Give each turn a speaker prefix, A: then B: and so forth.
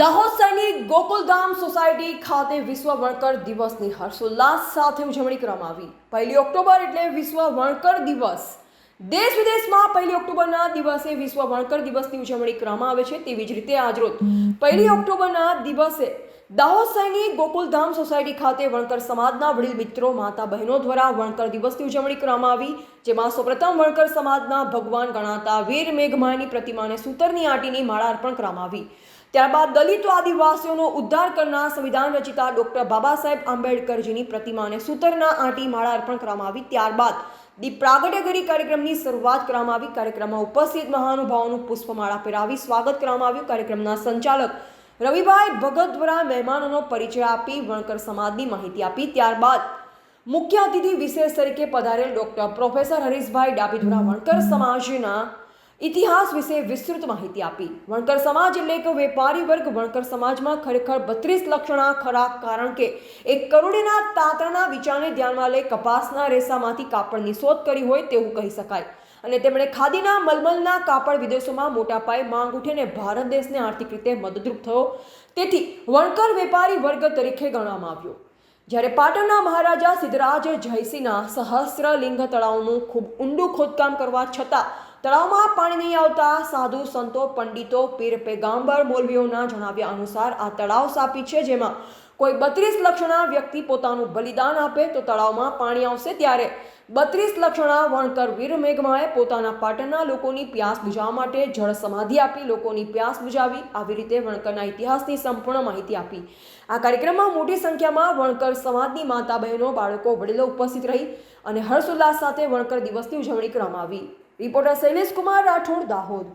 A: દાહોદ સૈનિક ગોકુલધામ સોસાયટી ખાતે વિશ્વ વણકર દિવસની હર્ષોલ્લાસ સાથે ઉજવણી કરવામાં આવી. પહેલી ઓક્ટોબર એટલે વિશ્વ વણકર દિવસ. દેશ વિદેશમાં પહેલી ઓક્ટોબરના દિવસે વિશ્વ વણકર દિવસની ઉજવણી કરવામાં આવે છે તેવી જ રીતે આજરોજ પહેલી ઓક્ટોબરના દિવસે દાહોદ સૈનિક ગોકુલધામ સોસાયટી ખાતે વણકર સમાજના વડીલ મિત્રો, માતા બહેનો દ્વારા વણકર દિવસની ઉજવણી કરવામાં આવી, જેમાં સૌપ્રથમ વણકર સમાજના ભગવાન ગણાતા વીર મેઘમાયની પ્રતિમાને સૂતરની આંટીની માળા અર્પણ કરવામાં આવી. ત્યારબાદ દલિતો આદિવાસીઓનો ઉદ્ધાર કરનાર સંવિધાન રચિતા ડોક્ટર બાબા સાહેબ આંબેડકરજીની પ્રતિમાને સૂતરના આંટી માળા અર્પણ કરવામાં આવી. ત્યારબાદ દીપ પ્રાગટ્ય કરી કાર્યક્રમની શરૂઆત કરવામાં આવી. કાર્યક્રમમાં ઉપસ્થિત મહાનુભાવોનું પુષ્પમાળા પહેરાવી સ્વાગત કરવામાં આવ્યું. કાર્યક્રમના સંચાલક રવિભાઈ ભગત દ્વારા મહેમાનોનો પરિચય આપી, વણકર સમાજની માહિતી આપી. ત્યારબાદ મુખ્ય અતિથિ વિશેષ તરીકે પધારેલ ડોક્ટર પ્રોફેસર હરીશભાઈ ડાબી દ્વારા વણકર સમાજના ઇતિહાસ વિશે વિસ્તૃત માહિતી આપી. વણકર સમાજ એટલે કે વેપારી વર્ગ. વણકર સમાજમાં ખરેખર બત્રીસ લક્ષણા ખરા, કારણ કે એક કરોડના તાંતણા વિચારને ધ્યાનમાં લઈ કપાસના રેસામાંથી કાપડની શોધ કરી હોય તેવું કહી શકાય. અને તેમણે ખાદીના મલમલના કાપડ વિદેશોમાં મોટા પાયે માંગ ઉઠીને ભારત દેશને આર્થિક રીતે મદદરૂપ થયો. તેથી વણકર વેપારી વર્ગ તરીકે ગણવામાં આવ્યો. જ્યારે પાટણના મહારાજા સિદ્ધરાજ જયસિંહના સહસ્ત્રલિંગ તળાવનું ખૂબ ઊંડું ખોદકામ કરવા છતાં તળાવમાં પાણી નહીં આવતા સાધુ સંતો, પંડિતો, પીર પેગાંબર, મોલવીઓના જણાવ્યા અનુસાર આ તળાવ સાપી છે જેમાં કોઈ બત્રીસ લક્ષણા વ્યક્તિ પોતાનું બલિદાન આપે તો તળાવમાં પાણી આવશે ત્યારે બત્રીસ લક્ષણા વણકર વીર મેઘમાએ પોતાના પાટણના લોકોની પ્યાસ બુજાવવા માટે જળ સમાધિ આપી લોકોની પ્યાસ બુજાવી આવી રીતે વણકરના ઇતિહાસની સંપૂર્ણ માહિતી આપી. આ કાર્યક્રમમાં મોટી સંખ્યામાં વણકર સમાજની માતા બહેનો, બાળકો, વડીલો ઉપસ્થિત રહી અને હર્ષોલ્લાસ સાથે વણકર દિવસની ઉજવણી કરવામાં આવી. રિપોર્ટર શૈલેષ કુમાર રાઠોડ દાહોદ